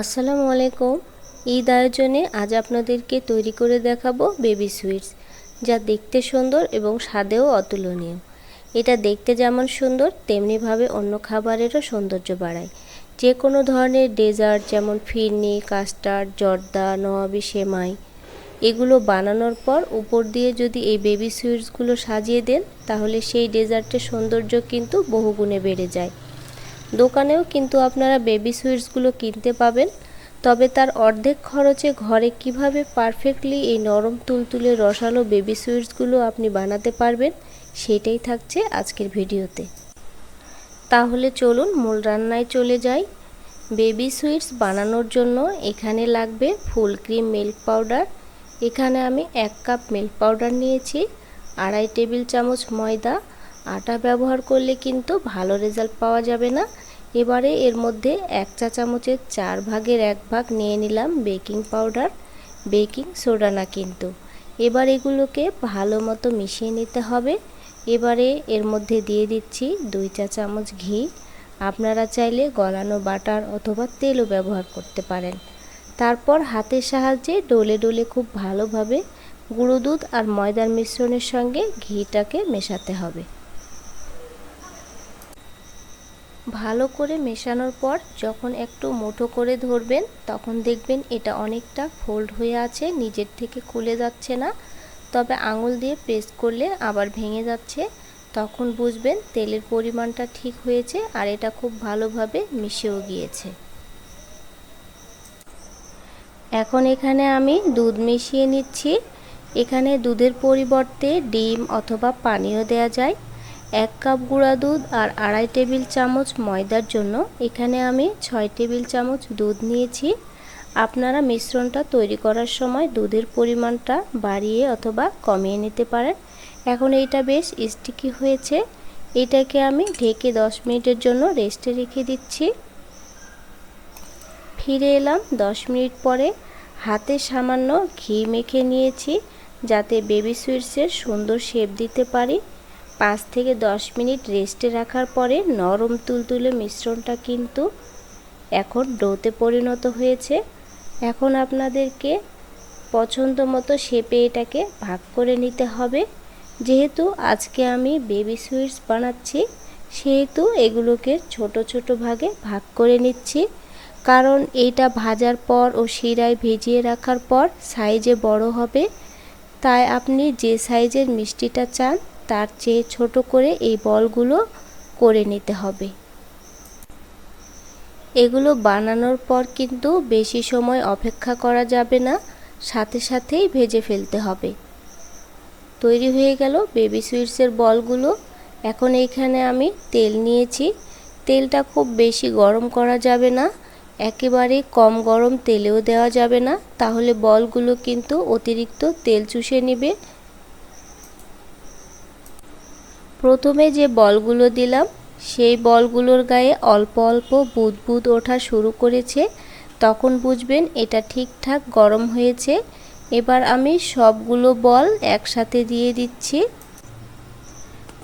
আসসালামু আলাইকুম। ঈদ আয়োজনে আজ আপনাদেরকে তৈরি করে দেখাবো বেবি সুইটস যা দেখতে সুন্দর এবং স্বাদেও অতুলনীয়। এটা দেখতে যেমন সুন্দর, তেমনিভাবে অন্য খাবারেরও সৌন্দর্য বাড়ায়। যে কোনো ধরনের ডেজার্ট যেমন ফিরনি কাস্টার্ড জর্দা নোয়াবি সেমাই, এগুলো বানানোর পর উপর দিয়ে যদি এই বেবি সুইটসগুলো সাজিয়ে দেন, তাহলে সেই ডেজার্টের সৌন্দর্য কিন্তু বহুগুণে বেড়ে যায়। দোকানেও কিন্তু আপনারা বেবি সুইটসগুলো কিনতে পাবেন। তবে তার অর্ধেক খরচে ঘরে কীভাবে পারফেক্টলি এই নরম তুলতুলে রসালো বেবি সুইটসগুলো আপনি বানাতে পারবেন, সেটাই থাকছে আজকের ভিডিওতে। তাহলে চলুন মূল রান্নায় চলে যাই। বেবি সুইটস বানানোর জন্য এখানে লাগবে ফুল ক্রিম মিল্ক পাউডার এখানে আমি এক কাপ মিল্ক পাউডার নিয়েছি, আড়াই টেবিল চামচ ময়দা আটা ব্যবহার করলে কিন্তু ভালো রেজাল্ট পাওয়া যাবে না। এবারে এর মধ্যে এক চা চামচের চার ভাগের এক ভাগ নিয়ে নিলাম বেকিং পাউডার, বেকিং সোডা না কিন্তু। এবার এগুলোকে ভালো মতো মিশিয়ে নিতে হবে। এবারে এর মধ্যে দিয়ে দিচ্ছি দুই চা চামচ ঘি। আপনারা চাইলে গলানো বাটার অথবা তেলও ব্যবহার করতে পারেন। তারপর হাতের সাহায্যে ডলে ডলে খুব ভালোভাবে গুঁড়ো দুধ আর ময়দার মিশ্রণের সঙ্গে ঘিটাকে মেশাতে হবে। ভালো করে মেশানোর পর যখন একটু মুঠো করে ধরবেন, তখন দেখবেন এটা অনেকটা ফোল্ড হয়ে আছে, নিজের থেকে খুলে যাচ্ছে না। তবে আঙুল দিয়ে প্রেস করলে আবার ভেঙে যাচ্ছে। তখন বুঝবেন তেলের পরিমাণটা ঠিক হয়েছে আর এটা খুব ভালোভাবে মিশেও গিয়েছে। এখন এখানে আমি দুধ মিশিয়ে নিচ্ছি। এখানে দুধের পরিবর্তে ডিম অথবা পানীয় দেয়া যায়। এক কাপ গুঁড়া দুধ আর আড়াই টেবিল চামচ ময়দার জন্য এখানে আমি ছয় টেবিল চামচ দুধ নিয়েছি। আপনারা মিশ্রণটা তৈরি করার সময় দুধের পরিমাণটা বাড়িয়ে অথবা কমিয়ে নিতে পারেন। এখন এইটা বেশ স্টিকি হয়েছে। এটাকে আমি ঢেকে দশ মিনিটের জন্য রেস্টে রেখে দিচ্ছি। ফিরে এলাম দশ মিনিট পরে। হাতে সামান্য ঘি মেখে নিয়েছি যাতে বেবি সুইটসের সুন্দর শেপ দিতে পারি। পাঁচ থেকে দশ মিনিট রেস্টে রাখার পরে নরম তুলতুলে মিশ্রণটা কিন্তু এখন ডোতে পরিণত হয়েছে। এখন আপনাদেরকে পছন্দ মতো শেপে এটাকে ভাগ করে নিতে হবে। যেহেতু আজকে আমি বেবি সুইটস বানাচ্ছি, সেহেতু এগুলোকে ছোট ছোট ভাগে ভাগ করে নিচ্ছি। কারণ এইটা ভাজার পর ও শিরায় ভিজিয়ে রাখার পর সাইজে বড় হবে। তাই আপনি যে সাইজের মিষ্টিটা চান তার চেয়ে ছোট করে এই বলগুলো করে নিতে হবে। এগুলো বানানোর পর কিন্তু বেশি সময় অপেক্ষা করা যাবে না, সাথে সাথেই ভেজে ফেলতে হবে। তৈরি হয়ে গেল বেবি সুইটসের বলগুলো। এখন এইখানে আমি তেল নিয়েছি। তেলটা খুব বেশি গরম করা যাবে না, একেবারে কম গরম তেলেও দেওয়া যাবে না। তাহলে বলগুলো কিন্তু অতিরিক্ত তেল চুষে নেবে। প্রথমে যে বলগুলো দিলাম, সেই বলগুলোর গায়ে অল্প অল্প বুদবুদ ওঠা শুরু করেছে। তখন বুঝবেন এটা ঠিকঠাক গরম হয়েছে। এবার আমি সবগুলো বল একসাথে দিয়ে দিচ্ছি।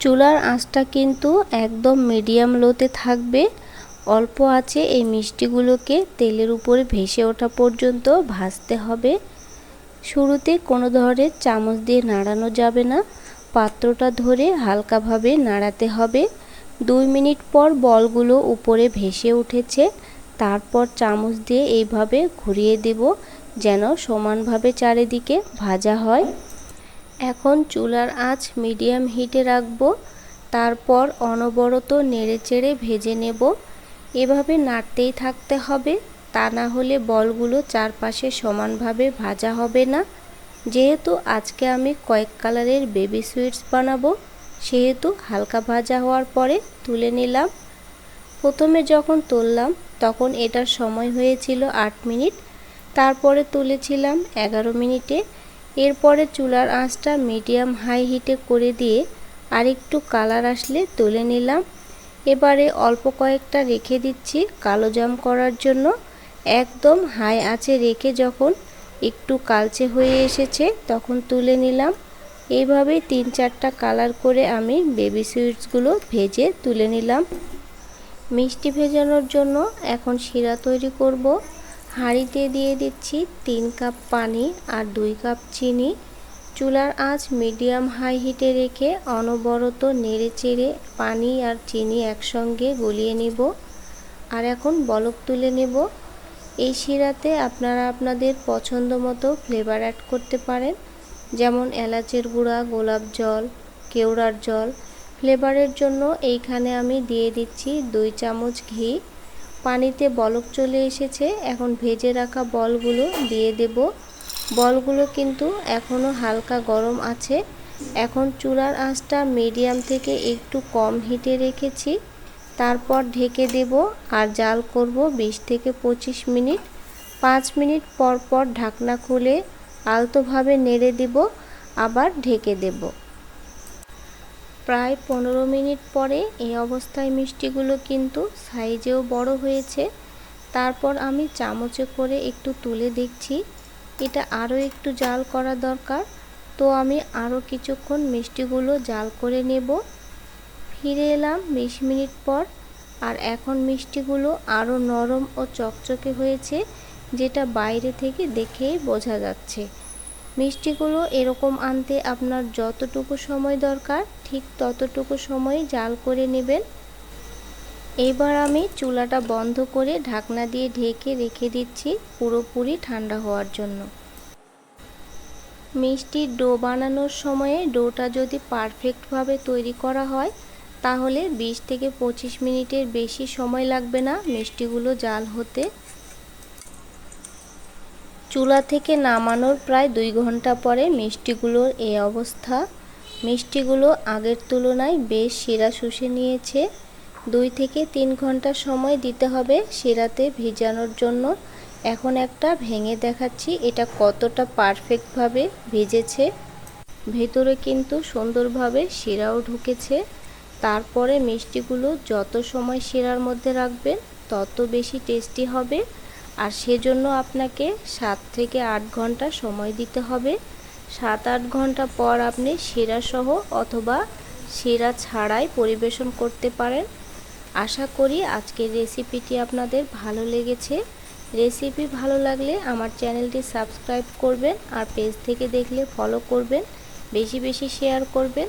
চুলার আঁচটা কিন্তু একদম মিডিয়াম লোতে থাকবে। অল্প আছে এই মিষ্টিগুলোকে তেলের উপরে ভেসে ওঠা পর্যন্ত ভাজতে হবে। শুরুতে কোনো ধরনের চামচ দিয়ে নাড়ানো যাবে না। পাত্রটা ধরে হালকাভাবে নাড়াতে হবে। দুই মিনিট পর বলগুলো উপরে ভেসে উঠেছে। তারপর চামচ দিয়ে এইভাবে ঘুরিয়ে দেব যেন সমানভাবে চারিদিকে ভাজা হয়। এখন চুলার আঁচ মিডিয়াম হিটে রাখব। তারপর অনবরত নেড়ে চেড়ে ভেজে নেব। এভাবে নাড়তেই থাকতে হবে। তা না হলে বলগুলো চারপাশে সমানভাবে ভাজা হবে না। যেহেতু আজকে আমি কয়েক কালারের বেবি সুইটস বানাবো, সেহেতু হালকা ভাজা হওয়ার পরে তুলে নিলাম। প্রথমে যখন তুললাম, তখন এটার সময় হয়েছিল আট মিনিট। তারপরে তুলেছিলাম এগারো মিনিটে। এরপরে চুলার আঁচটা মিডিয়াম হাই হিটে করে দিয়ে আরেকটু কালার আসলে তুলে নিলাম। এবারে অল্প কয়েকটা রেখে দিচ্ছি কালো জাম করার জন্য। একদম হাই আঁচে রেখে যখন একটু কালচে হয়ে এসেছে, তখন তুলে নিলাম। এইভাবেই তিন চারটা কালার করে আমি বেবি সুইটসগুলো ভেজে তুলে নিলাম। মিষ্টি ভেজানোর জন্য এখন শিরা তৈরি করব। হাঁড়িতে দিয়ে দিচ্ছি তিন কাপ পানি আর দুই কাপ চিনি। চুলার আঁচ মিডিয়াম হাই হিটে রেখে অনবরত নেড়ে চেড়ে পানি আর চিনি একসঙ্গে গলিয়ে নিব। আর এখন বলক তুলে নেব। এই শিরাতে আপনারা আপনাদের পছন্দ মতো ফ্লেভার অ্যাড করতে পারেন। যেমন এলাচের গুঁড়া, গোলাপ জল, কেওড়ার জল। ফ্লেভারের জন্য এইখানে আমি দিয়ে দিচ্ছি দুই চামচ ঘি। পানিতে বলক চলে এসেছে, এখন ভেজে রাখা বলগুলো দিয়ে দেব। বলগুলো কিন্তু এখনও হালকা গরম আছে। এখন চুলার আঁচটা মিডিয়াম থেকে একটু কম হিটে রেখেছি। তারপর ঢেকে দেব আর জাল করব 20 থেকে 25 মিনিট। পাঁচ মিনিট পর পর ঢাকনা খুলে আলতোভাবে নেড়ে দেব, আবার ঢেকে দেব। প্রায় পনেরো মিনিট পরে এই অবস্থায় মিষ্টিগুলো কিন্তু সাইজেও বড় হয়েছে। তারপর আমি চামচে করে একটু তুলে দেখছি। এটা আরও একটু জাল করা দরকার। তো আমি আরও কিছুক্ষণ মিষ্টিগুলো জাল করে নেব। ফিরে এলাম বিশ মিনিট পর, আর এখন মিষ্টিগুলো আরও নরম ও চকচকে হয়েছে, যেটা বাইরে থেকে দেখেই বোঝা যাচ্ছে। মিষ্টিগুলো এরকম আনতে আপনার যতটুকু সময় দরকার, ঠিক ততটুকু সময় জাল করে নেবেন। এবার আমি চুলাটা বন্ধ করে ঢাকনা দিয়ে ঢেকে রেখে দিচ্ছি পুরোপুরি ঠান্ডা হওয়ার জন্য। মিষ্টির ডো বানানোর সময়ে ডোটা যদি পারফেক্টভাবে তৈরি করা হয় তাহলে 20 থেকে পঁচিশ মিনিটের বেশি সময় লাগবে না মিষ্টিগুলো জাল হতে। চুলা থেকে নামানোর প্রায় দুই ঘণ্টা পরে মিষ্টিগুলোর এই অবস্থা। মিষ্টিগুলো আগের তুলনায় বেশ শিরা শুষে নিয়েছে। দুই থেকে তিন ঘণ্টা সময় দিতে হবে শিরাতে ভিজানোর জন্য। এখন একটা ভেঙে দেখাচ্ছি, এটা কতটা পারফেক্টভাবে ভিজেছে। ভেতরে কিন্তু সুন্দরভাবে শিরাও ঢুকেছে। তারপরে মিষ্টিগুলো যত সময় শিরার মধ্যে রাখবেন, তত বেশি টেস্টি হবে। আর সেজন্য আপনাকে সাত থেকে আট ঘণ্টা সময় দিতে হবে। সাত আট ঘণ্টা পর আপনি শিরাসহ অথবা শিরা ছাড়াই পরিবেশন করতে পারেন। আশা করি আজকের রেসিপিটি আপনাদের ভালো লেগেছে। রেসিপি ভালো লাগলে আমার চ্যানেলটি সাবস্ক্রাইব করবেন আর পেজ থেকে দেখলে ফলো করবেন। বেশি বেশি শেয়ার করবেন।